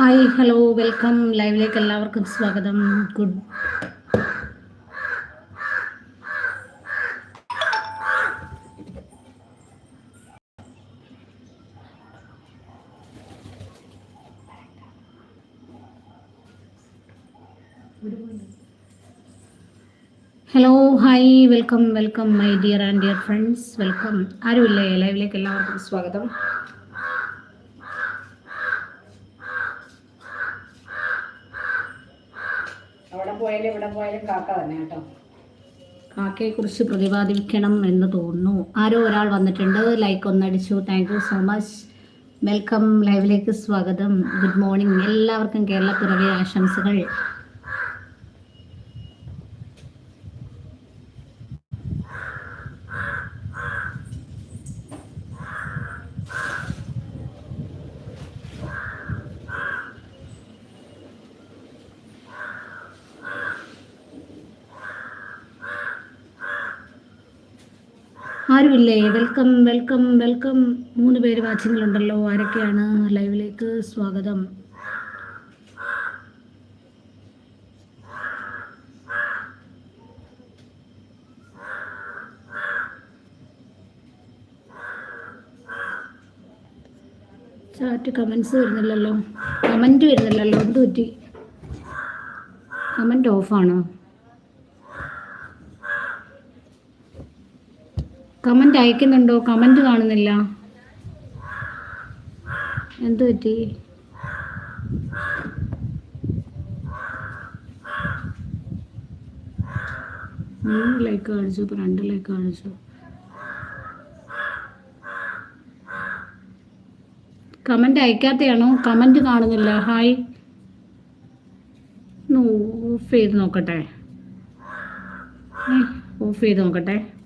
Hi hello welcome. ലൈവിലേക്ക് എല്ലാവർക്കും സ്വാഗതം. Good. Hello hi welcome welcome my dear and dear friends. Welcome. ആരുമില്ലേ? ലൈവിലേക്ക് എല്ലാവർക്കും സ്വാഗതം. പോയാലും ഇവിടെ പോയാലും കാക്ക തന്നെ കേട്ടോ. കാക്കയെ കുറിച്ച് പ്രതിപാദിക്കണം എന്ന് തോന്നുന്നു. ആരോ ഒരാൾ വന്നിട്ടുണ്ട്. Like ഒന്നടിച്ചു. Thank you so much welcome ലൈവിലേക്ക് സ്വാഗതം. ഗുഡ് മോർണിംഗ് എല്ലാവർക്കും കേരള പിറവി ആശംസകൾ. ആരുമില്ലേ? Welcome welcome welcome. മൂന്ന് പേര് വാച്ചിങ്ങിലുണ്ടല്ലോ. ആരൊക്കെയാണ് ലൈവിലേക്ക് സ്വാഗതം? ചാറ്റ് കമൻസ് വരുന്നില്ലല്ലോ. കമന്റ് വരുന്നില്ലല്ലോ. എന്ത് പറ്റി കമന്റ് ഓഫാണോ? കമന്റ് അയക്കുന്നുണ്ടോ? കമന്റ് കാണുന്നില്ല. എന്ത് പറ്റി? മൂന്ന് ലൈക്ക് കാണിച്ചു ഇപ്പൊ രണ്ട് ലൈക്ക് കാണിച്ചു. കമന്റ് അയക്കാത്തയാണോ? കമന്റ് കാണുന്നില്ല. ഹായ് ഓഫ് ചെയ്ത് നോക്കട്ടെ. ഓഫ് ചെയ്ത് നോക്കട്ടെ.